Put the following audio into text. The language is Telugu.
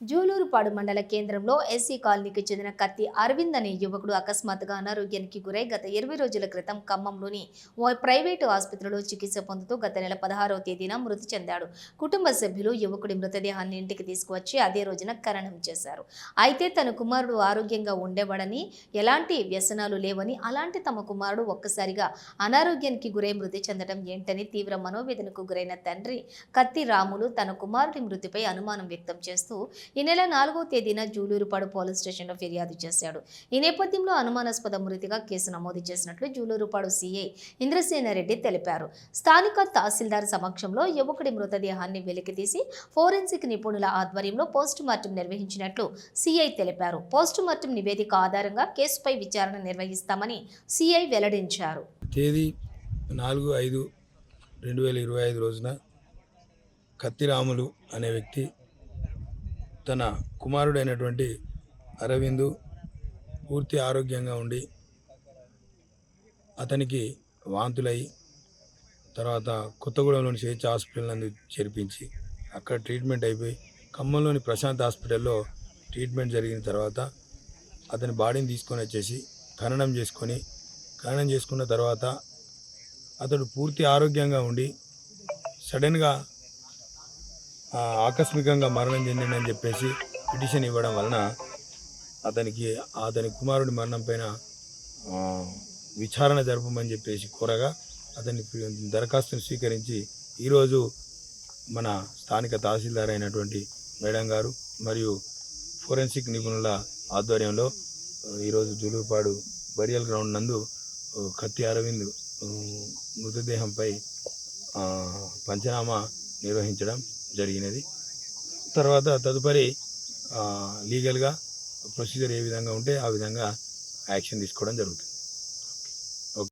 జూలూరుపాడు మండల కేంద్రంలో ఎస్సీ కాలనీకి చెందిన కత్తి అరవింద్ అనే యువకుడు అకస్మాత్తుగా అనారోగ్యానికి గురై గత ఇరవై రోజుల క్రితం ఖమ్మంలోని ఓ ప్రైవేటు ఆసుపత్రిలో చికిత్స పొందుతూ గత నెల పదహారవ తేదీన మృతి చెందాడు. కుటుంబ సభ్యులు యువకుడి మృతదేహాన్ని ఇంటికి తీసుకువచ్చి అదే రోజున కరణం చేశారు. అయితే తన కుమారుడు ఆరోగ్యంగా ఉండేవాడని ఎలాంటి వ్యసనాలు లేవని అలాంటి తమ కుమారుడు ఒక్కసారిగా అనారోగ్యానికి గురై మృతి చెందడం ఏంటని తీవ్ర మనోవేదనకు గురైన తండ్రి కత్తి రాములు తన కుమారుడి మృతిపై అనుమానం వ్యక్తం చేస్తూ ఈ నెల నాలుగో తేదీన జూలూరుపాడు పోలీస్ స్టేషన్లో ఫిర్యాదు చేశాడు. ఈ నేపథ్యంలో అనుమానాస్పద మృతిగా కేసు నమోదు చేసినట్లు జూలూరుపాడు సీఐ ఇంద్రసేనారెడ్డి తెలిపారు. స్థానిక తహసీల్దార్ సమక్షంలో యువకుడి మృతదేహాన్ని వెలికితీసి ఫోరెన్సిక్ నిపుణుల ఆధ్వర్యంలో పోస్టు మార్టం నిర్వహించినట్లు సీఐ తెలిపారు. పోస్టు మార్టం నివేదిక ఆధారంగా కేసుపై విచారణ నిర్వహిస్తామని సీఐ వెల్లడించారు. తేదీ నాలుగు ఐదు రెండు వేల ఇరవై ఐదు రోజున కత్తిరాములు అనే వ్యక్తి తన కుమారుడైనటువంటి అరవిందు పూర్తి ఆరోగ్యంగా ఉండి అతనికి వాంతులై తర్వాత కొత్తగూడెంలోని స్వేచ్ఛ హాస్పిటల్ నందు చేర్పించి అక్కడ ట్రీట్మెంట్ అయిపోయి ఖమ్మంలోని ప్రశాంత్ హాస్పిటల్లో ట్రీట్మెంట్ జరిగిన తర్వాత అతని బాడీని తీసుకొని వచ్చేసి ఖననం చేసుకొని ఖననం చేసుకున్న తర్వాత అతడు పూర్తి ఆరోగ్యంగా ఉండి సడన్గా ఆకస్మికంగా మరణం చెందిండని చెప్పేసి పిటిషన్ ఇవ్వడం వలన అతనికి అతని కుమారుడి మరణం పైన విచారణ జరపమని చెప్పేసి కోరగా అతని దరఖాస్తును స్వీకరించి ఈరోజు మన స్థానిక తహసీల్దార్ అయినటువంటి మేడం గారు మరియు ఫోరెన్సిక్ నిపుణుల ఆధ్వర్యంలో ఈరోజు జులూరుపాడు బరియల్ గ్రౌండ్ నందు కత్తి అరవింద్ మృతదేహంపై పంచనామా నిర్వహించడం జరిగినది. తర్వాత తదుపరి లీగల్గా ప్రొసీజర్ ఏ విధంగా ఉంటే ఆ విధంగా యాక్షన్ తీసుకోవడం జరుగుతుంది.